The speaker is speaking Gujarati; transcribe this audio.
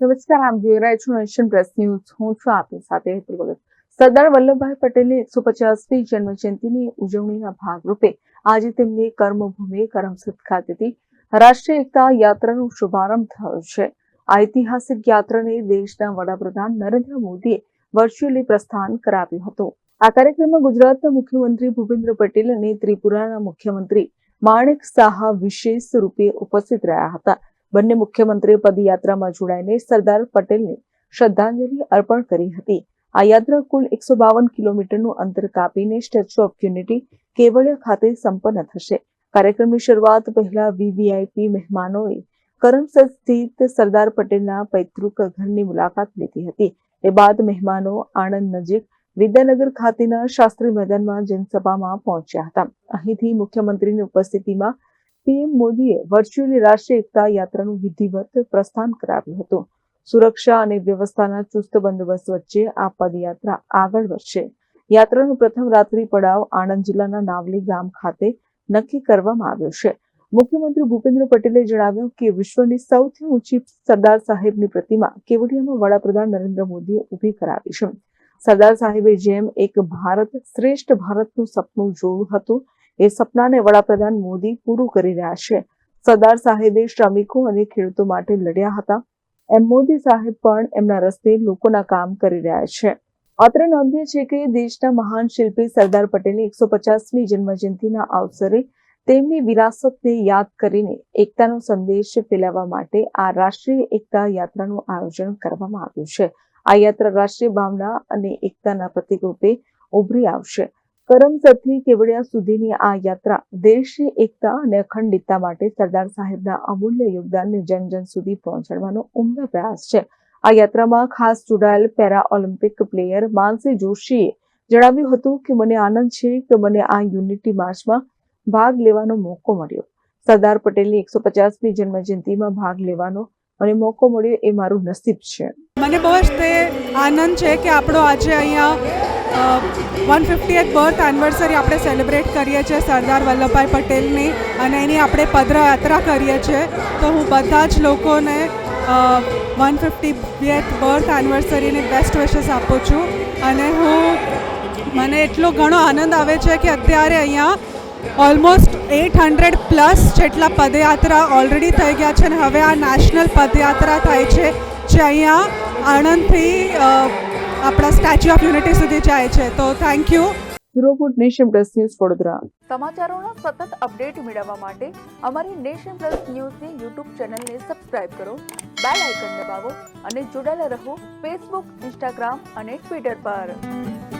નમસ્કાર આપ જોઈ રહ્યા છો નેશન પ્રેસ ન્યૂઝ. હું છું આપની સાથે હેતુ સરદાર વલ્લભભાઈ પટેલની એકસો પચાસમી જન્મ જયંતિની ઉજવણીના ભાગરૂપે આજે તેમની કર્મભૂમિ કરમસદ ખાતેથી રાષ્ટ્રીય એકતા યાત્રાનો શુભારંભ થયો છે. ઐતિહાસિક યાત્રાને દેશના વડાપ્રધાન નરેન્દ્ર મોદીએ વર્ચ્યુઅલી પ્રસ્થાન કરાવ્યું હતું. આ કાર્યક્રમમાં ગુજરાતના મુખ્યમંત્રી ભૂપેન્દ્ર પટેલ અને ત્રિપુરાના મુખ્યમંત્રી માણેક સાહા વિશેષ રૂપે ઉપસ્થિત રહ્યા હતા. બંને મુખ્યમંત્રીએ પદયાત્રામાં જોડાઈને સરદાર પટેલને શ્રદ્ધાંજલિ અર્પણ કરી હતી. આ યાત્રા કુલ એકસો બાવન કિલોમીટરનું અંતર કાપીને સ્ટેચ્યુ ઓફ યુનિટી કેવડિયા ખાતે સંપન્ન થશે. કાર્યક્રમની શરૂઆત પહેલા વીવીઆઈપી મહેમાનોએ કરમસદ સ્થિત સરદાર પટેલના પૈતૃક ઘરની મુલાકાત લીધી હતી. એ બાદ મહેમાનો આણંદ નજીક વિદ્યાનગર ખાતેના શાસ્ત્રી મેદાનમાં જનસભામાં પહોંચ્યા હતા. અહીંથી મુખ્યમંત્રીની ઉપસ્થિતિમાં પીએમ મોદીએ વર્ચ્યુઅલી રાષ્ટ્રીય એકતા યાત્રાનું વિધિવત પ્રસ્થાન કરાવ્યું હતું. સુરક્ષા અને વ્યવસ્થાના ચુસ્ત બંદોબસ્ત વચ્ચે આ પદયાત્રા આગળ વધશે. યાત્રાનો પ્રથમ રાત્રિ પડાવ આણંદ જિલ્લાના નાવલી ગામ ખાતે નક્કી કરવામાં આવ્યો છે. મુખ્યમંત્રી ભૂપેન્દ્ર પટેલે જણાવ્યું કે વિશ્વની સૌથી ઊંચી સરદાર સાહેબની પ્રતિમા કેવડિયામાં વડાપ્રધાન નરેન્દ્ર મોદીએ ઊભી કરાવી છે. સરદાર સાહેબે જેમ એક ભારત શ્રેષ્ઠ ભારતનું સપનું જોયું હતું એ સપનાને વડાપ્રધાન મોદી પૂરું કરી રહ્યા છે. સરદાર સાહેબે શ્રમિકો અને ખેડૂતો માટે લડ્યા હતા. એમ મોદી સાહેબ પણ એમના રસ્તે લોકોના કામ કરી રહ્યા છે. અત્રે નોંધ્ય છે કે દેશના મહાન શિલ્પી સરદાર પટેલની એકસો પચાસમી જન્મજયંતિના અવસરે તેમની વિરાસતને યાદ કરીને એકતાનો સંદેશ ફેલાવવા માટે આ રાષ્ટ્રીય એકતા યાત્રાનું આયોજન કરવામાં આવ્યું છે. આ યાત્રા રાષ્ટ્રીય ભાવના અને એકતાના પ્રતિક રૂપે ઉભરી આવશે. કરમસદથી કેવડિયા સુધીની આ યાત્રા દેશની એકતા અને અખંડિતતા માટે સરદાર સાહેબના અમૂલ્ય યોગદાનને જન જન સુધી પહોંચાડવાનો ઉમદા પ્રયાસ છે. આ યાત્રામાં ખાસ જોડાયેલ પેરા ઓલિમ્પિક પ્લેયર માનસી જોશીએ જણાવ્યું હતું કે, મને આનંદ છે કે મને આ યુનિટી માર્ચમાં ભાગ લેવાનો મોકો મળ્યો. સરદાર પટેલની એકસો પચાસમી જન્મજયંતિમાં ભાગ લેવાનો મને મોકો મળ્યો એ મારું નસીબ છે. મને બહુ જ તે આનંદ છે કે આપણો આજે અહીંયા વન ફિફ્ટીએથ બર્થ એનિવર્સરી આપણે સેલિબ્રેટ કરીએ છીએ સરદાર વલ્લભભાઈ પટેલની અને એની આપણે પદયાત્રા કરીએ છીએ. તો હું બધા જ લોકોને વન ફિફ્ટીએથ બર્થ એનિવર્સરીની બેસ્ટ વિશેસ આપું છું. અને હું, મને એટલો ઘણો આનંદ આવે છે કે અત્યારે અહીંયા ઓલમોસ્ટ એટ હંડ્રેડ પ્લસ જેટલા પદયાત્રા ઓલરેડી થઈ ગયા છે. અને હવે આ નેશનલ પદયાત્રા થાય છે, જે અહીંયા આણંદથી આપણા સ્ટેચ્યુ ઓફ યુનિટી સુધી જાય છે. તો thank you bureau Nation Plus news Vadodara. સમાચારોનો સતત અપડેટ મેળવવા માટે અમારી નેશન પ્લસ ન્યૂઝની યુટ્યુબ ચેનલને સબસ્ક્રાઇબ કરો બેલ આઇકન દબાવો અને જોડાયેલા રહો ફેસબુક ઇન્સ્ટાગ્રામ અને ટ્વિટર પર.